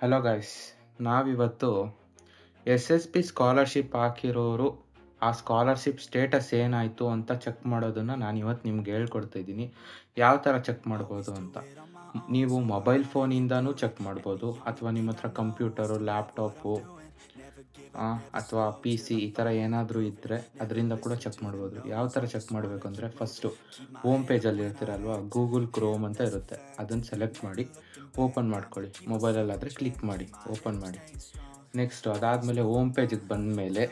Hello guys ನಾವಿವತ್ತು S S P scholarship ಹಾಕಿರೋರು ಆ ಸ್ಕಾಲರ್ಶಿಪ್ ಸ್ಟೇಟಸ್ ಏನಾಯಿತು ಅಂತ ಚೆಕ್ ಮಾಡೋದನ್ನು ನಾನು ಇವತ್ತು ನಿಮ್ಗೆ ಹೇಳ್ಕೊಡ್ತಾ ಇದ್ದೀನಿ. ಯಾವ ಥರ ಚೆಕ್ ಮಾಡ್ಬೋದು ಅಂತ? ನೀವು ಮೊಬೈಲ್ ಫೋನಿಂದನೂ ಚೆಕ್ ಮಾಡ್ಬೋದು, ಅಥವಾ ನಿಮ್ಮ ಹತ್ರ ಕಂಪ್ಯೂಟರು ಲ್ಯಾಪ್ಟಾಪು ಅಥವಾ ಪಿ ಸಿ ಈ ಥರ ಏನಾದರೂ ಇದ್ದರೆ ಅದರಿಂದ ಕೂಡ ಚೆಕ್ ಮಾಡ್ಬೋದು. ಯಾವ ಥರ ಚೆಕ್ ಮಾಡಬೇಕು ಅಂದರೆ ಫಸ್ಟು ಹೋಮ್ ಪೇಜಲ್ಲಿ ಇರ್ತೀರಲ್ವಾ ಗೂಗಲ್ ಕ್ರೋಮ್ ಅಂತ ಇರುತ್ತೆ. ಅದನ್ನು ಸೆಲೆಕ್ಟ್ ಮಾಡಿ ಓಪನ್ ಮಾಡ್ಕೊಳ್ಳಿ. ಮೊಬೈಲಲ್ಲಾದರೆ ಕ್ಲಿಕ್ ಮಾಡಿ ಓಪನ್ ಮಾಡಿ. ನೆಕ್ಸ್ಟು ಅದಾದಮೇಲೆ ಹೋಮ್ ಪೇಜಿಗೆ ಬಂದ ಮೇಲೆ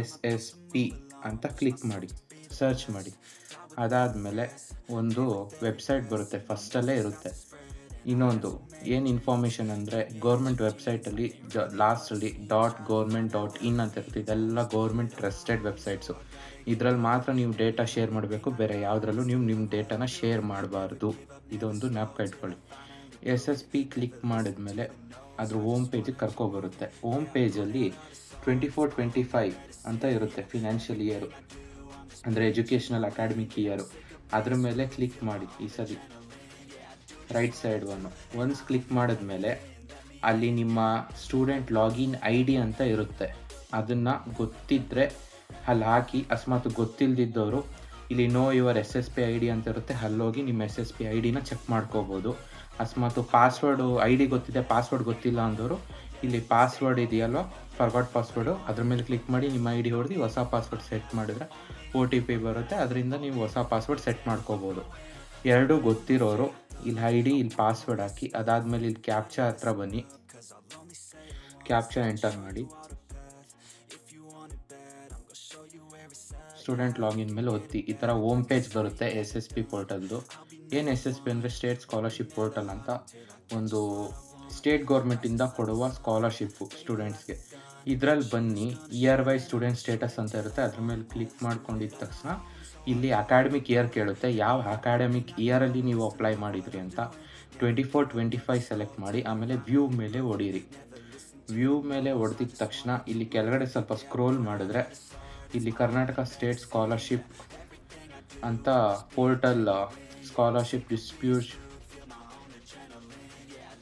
ಎಸ್ ಎಸ್ ಪಿ ಅಂತ ಕ್ಲಿಕ್ ಮಾಡಿ ಸರ್ಚ್ ಮಾಡಿ. ಅದಾದಮೇಲೆ ಒಂದು ವೆಬ್ಸೈಟ್ ಬರುತ್ತೆ ಫಸ್ಟಲ್ಲೇ ಇರುತ್ತೆ. ಇನ್ನೊಂದು, ಏನು ಇನ್ಫಾರ್ಮೇಷನ್ ಅಂದರೆ ಗೌರ್ಮೆಂಟ್ ವೆಬ್ಸೈಟಲ್ಲಿ ಜ ಲಾಸ್ಟಲ್ಲಿ ಡಾಟ್ ಗೌರ್ಮೆಂಟ್ ಡಾಟ್ ಇನ್ ಅಂತ ಇರುತ್ತೆ. ಇದೆಲ್ಲ ಗೌರ್ಮೆಂಟ್ ಟ್ರಸ್ಟೆಡ್ ವೆಬ್ಸೈಟ್ಸು ಇದರಲ್ಲಿ ಮಾತ್ರ ನೀವು ಡೇಟಾ ಶೇರ್ ಮಾಡಬೇಕು. ಬೇರೆ ಯಾವುದ್ರಲ್ಲೂ ನೀವು ನಿಮ್ಮ ಡೇಟಾನ ಶೇರ್ ಮಾಡಬಾರ್ದು. ಇದೊಂದು ಜ್ಞಾಪಕ ಇಟ್ಕೊಳ್ಳಿ. ಎಸ್ ಎಸ್ ಪಿ ಕ್ಲಿಕ್ ಮಾಡಿದ್ಮೇಲೆ ಅದ್ರ ಹೋಮ್ ಪೇಜಿಗೆ ಕರ್ಕೊಬರುತ್ತೆ. ಹೋಮ್ ಪೇಜಲ್ಲಿ ಟ್ವೆಂಟಿ ಫೋರ್ ಟ್ವೆಂಟಿ ಫೈವ್ ಅಂತ ಇರುತ್ತೆ ಫಿನಾನ್ಷಿಯಲ್ ಇಯರು ಅಂದರೆ ಎಜುಕೇಷನಲ್ ಅಕಾಡೆಮಿಕ್ ಇಯರು ಅದ್ರ ಮೇಲೆ ಕ್ಲಿಕ್ ಮಾಡಿ ಈ ಸರಿ. Right side one once click ಮಾಡಿದ್ಮೇಲೆ ಅಲ್ಲಿ ನಿಮ್ಮ ಸ್ಟೂಡೆಂಟ್ ಲಾಗಿನ್ ಐ ಡಿ ಅಂತ ಇರುತ್ತೆ. ಅದನ್ನು ಗೊತ್ತಿದ್ದರೆ ಅಲ್ಲಿ ಹಾಕಿ ಅಕಸ್ಮಾತ್ ಗೊತ್ತಿಲ್ಲದಿದ್ದವರು ಇಲ್ಲಿ know your S S P I D ಅಂತ ಇರುತ್ತೆ, ಅಲ್ಲೋಗಿ ನಿಮ್ಮ ಎಸ್ ಎಸ್ ಪಿ ಐ ಡಿನ ಚೆಕ್ ಮಾಡ್ಕೋಬೋದು. ಅಸ್ಮಾತ್ ಪಾಸ್ವರ್ಡು ಐ ಡಿ ಗೊತ್ತಿದೆ ಪಾಸ್ವರ್ಡ್ ಗೊತ್ತಿಲ್ಲ ಅಂದವರು, ಇಲ್ಲಿ ಪಾಸ್ವರ್ಡ್ ಇದೆಯಲ್ಲ ಫಾರ್ವರ್ಡ್ ಪಾಸ್ವರ್ಡು ಅದ್ರ ಮೇಲೆ ಕ್ಲಿಕ್ ಮಾಡಿ ನಿಮ್ಮ ಐ ಡಿ ಹೊಡೆದು ಹೊಸ ಪಾಸ್ವರ್ಡ್ ಸೆಟ್ ಮಾಡಿದ್ರೆ ಒ ಟಿ ಪಿ ಬರುತ್ತೆ, ಅದರಿಂದ ನೀವು ಹೊಸ ಪಾಸ್ವರ್ಡ್ ಸೆಟ್ ಮಾಡ್ಕೋಬೋದು. ಎರಡೂ ಗೊತ್ತಿರೋರು ಇಲ್ಲಿ ಐ ಡಿ ಇಲ್ಲಿ ಪಾಸ್ವರ್ಡ್ ಹಾಕಿ, ಅದಾದಮೇಲೆ ಇಲ್ಲಿ ಕ್ಯಾಪ್ಚಾ ಹತ್ರ ಬನ್ನಿ. ಕ್ಯಾಪ್ಚಾ ಎಂಟರ್ ಮಾಡಿ. ಸ್ಟೂಡೆಂಟ್ ಲಾಗಿನ್ ಮೇಲೆ ಒತ್ತಿ. ಈ ಥರ ಹೋಮ್ ಪೇಜ್ ಬರುತ್ತೆ ಎಸ್ ಎಸ್ ಪಿ ಪೋರ್ಟಲ್ದು ಏನು ಎಸ್ ಎಸ್ ಪಿ ಅಂದರೆ ಸ್ಟೇಟ್ ಸ್ಕಾಲರ್ಶಿಪ್ ಪೋರ್ಟಲ್ ಅಂತ ಒಂದು ಸ್ಟೇಟ್ ಗೌರ್ಮೆಂಟಿಂದ ಕೊಡುವ ಸ್ಕಾಲರ್ಶಿಪ್ಪು ಸ್ಟೂಡೆಂಟ್ಸ್ಗೆ ಇದರಲ್ಲಿ ಬನ್ನಿ ಇಯರ್ ವೈಸ್ ಸ್ಟೂಡೆಂಟ್ ಸ್ಟೇಟಸ್ ಅಂತ ಇರುತ್ತೆ, ಅದ್ರ ಮೇಲೆ ಕ್ಲಿಕ್ ಮಾಡ್ಕೊಂಡಿದ್ದ ತಕ್ಷಣ ಇಲ್ಲಿ ಅಕಾಡೆಮಿಕ್ ಇಯರ್ ಕೇಳುತ್ತೆ. ಯಾವ ಅಕಾಡೆಮಿಕ್ ಇಯರಲ್ಲಿ ನೀವು ಅಪ್ಲೈ ಮಾಡಿದ್ರಿ ಅಂತ twenty four twenty five select ಮಾಡಿ, ಆಮೇಲೆ ವ್ಯೂ ಮೇಲೆ ಹೊಡೀರಿ ವ್ಯೂ ಮೇಲೆ ಹೊಡೆದಿದ ತಕ್ಷಣ ಇಲ್ಲಿ ಕೆಳಗಡೆ ಸ್ವಲ್ಪ ಸ್ಕ್ರೋಲ್ ಮಾಡಿದ್ರೆ ಇಲ್ಲಿ ಕರ್ನಾಟಕ ಸ್ಟೇಟ್ ಸ್ಕಾಲರ್ಶಿಪ್ ಅಂತ portal scholarship dispute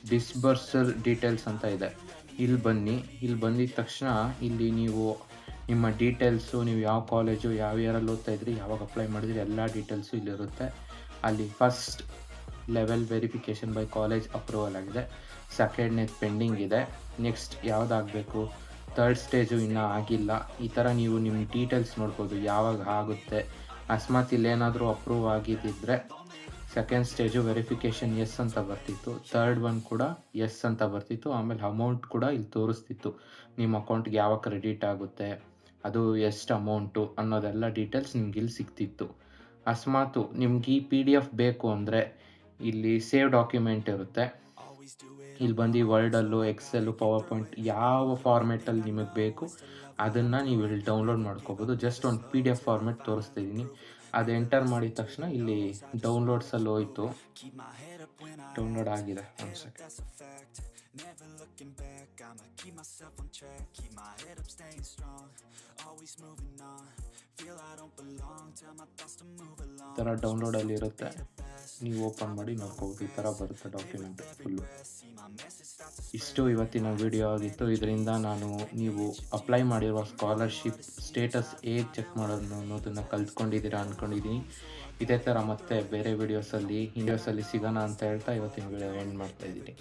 disbursal details ಅಂತ ಇದೆ. ಇಲ್ಲಿ ಬನ್ನಿ. ಇಲ್ಲಿ ಬಂದಿದ ತಕ್ಷಣ ಇಲ್ಲಿ ನೀವು ನಿಮ್ಮ ಡೀಟೇಲ್ಸು ನೀವು ಯಾವ ಕಾಲೇಜು ಯಾವ ಇಯರಲ್ಲಿ ಓದ್ತಾ ಇದ್ರಿ, ಯಾವಾಗ ಅಪ್ಲೈ ಮಾಡಿದ್ರಿ, ಎಲ್ಲ ಡೀಟೇಲ್ಸು ಇಲ್ಲಿರುತ್ತೆ. ಅಲ್ಲಿ first level verification by college approval ಆಗಿದೆ. ಸೆಕೆಂಡ್ನೇ ಪೆಂಡಿಂಗ್ ಇದೆ. ನೆಕ್ಸ್ಟ್ ಯಾವುದಾಗಬೇಕು? ತರ್ಡ್ ಸ್ಟೇಜು ಇನ್ನೂ ಆಗಿಲ್ಲ. ಈ ಥರ ನೀವು ನಿಮ್ಮ ಡೀಟೇಲ್ಸ್ ನೋಡ್ಬೋದು. ಯಾವಾಗ ಆಗುತ್ತೆ? ಅಕಸ್ಮಾತ್ ಇಲ್ಲೇನಾದರೂ ಅಪ್ರೂವ್ ಆಗಿದ್ದಿದ್ರೆ ಸೆಕೆಂಡ್ ಸ್ಟೇಜು ವೆರಿಫಿಕೇಷನ್ ಎಸ್ ಅಂತ ಬರ್ತಿತ್ತು. ತರ್ಡ್ ಒನ್ ಕೂಡ ಎಸ್ ಅಂತ ಬರ್ತಿತ್ತು. ಆಮೇಲೆ ಅಮೌಂಟ್ ಕೂಡ ಇಲ್ಲಿ ತೋರಿಸ್ತಿತ್ತು. ನಿಮ್ಮ ಅಕೌಂಟ್ಗೆ ಯಾವ ಕ್ರೆಡಿಟ್ ಆಗುತ್ತೆ, ಅದು ಎಷ್ಟು ಅಮೌಂಟು ಅನ್ನೋದೆಲ್ಲ ಡೀಟೇಲ್ಸ್ ನಿಮ್ಗೆ ಇಲ್ಲಿ ಸಿಗ್ತಿತ್ತು. ಅಕಸ್ಮಾತು ನಿಮ್ಗೆ ಈ ಪಿ ಡಿ ಎಫ್ ಬೇಕು ಅಂದರೆ ಇಲ್ಲಿ ಸೇವ್ ಡಾಕ್ಯುಮೆಂಟ್ ಇರುತ್ತೆ. ಇಲ್ಲಿ ಬಂದು ವರ್ಡಲ್ಲು ಎಕ್ಸೆಲ್ಲು ಪವರ್ ಪಾಯಿಂಟ್ ಯಾವ ಫಾರ್ಮೆಟಲ್ಲಿ ನಿಮಗೆ ಬೇಕು, ಅದನ್ನು ನೀವು ಇಲ್ಲಿ ಡೌನ್ಲೋಡ್ ಮಾಡ್ಕೋಬೋದು. ಜಸ್ಟ್ ಒಂದು ಪಿ ಡಿ ಎಫ್ ಫಾರ್ಮೆಟ್ ತೋರಿಸ್ತಾ ಇದ್ದೀನಿ. ಅದು ಎಂಟರ್ ಮಾಡಿದ ತಕ್ಷಣ ಇಲ್ಲಿ ಡೌನ್ಲೋಡ್ಸಲ್ಲಿ ಹೋಯ್ತು. ಡೌನ್ಲೋಡ್ ಆಗಿದೆ. ಈ ಥರ ಡೌನ್ಲೋಡಲ್ಲಿ ಇರುತ್ತೆ. ನೀವು ಓಪನ್ ಮಾಡಿ ನೋಡ್ಕೋಬೋದು. ಈ ಥರ ಬರುತ್ತೆ ಡಾಕ್ಯುಮೆಂಟ್ ಫುಲ್ಲು ಇಷ್ಟು ಇವತ್ತಿನ ವಿಡಿಯೋ ಆಗಿತ್ತು. ಇದರಿಂದ ನಾನು ನೀವು ಅಪ್ಲೈ ಮಾಡಿರುವ ಸ್ಕಾಲರ್ಶಿಪ್ ಸ್ಟೇಟಸ್ ಹೇಗೆ ಚೆಕ್ ಮಾಡೋದು ಅನ್ನೋದನ್ನು ಕಲ್ತ್ಕೊಂಡಿದ್ದೀರಾ ಅಂದ್ಕೊಂಡಿದ್ದೀನಿ ಇದೇ ಥರ ಮತ್ತೆ ಬೇರೆ ವಿಡಿಯೋಸಲ್ಲಿ ವಿಡಿಯೋಸಲ್ಲಿ ಸಿಗೋಣ ಅಂತ ಹೇಳ್ತಾ ಇವತ್ತಿನ ವಿಡಿಯೋ ಎಂಡ್ ಮಾಡ್ತಾಯಿದ್ದೀನಿ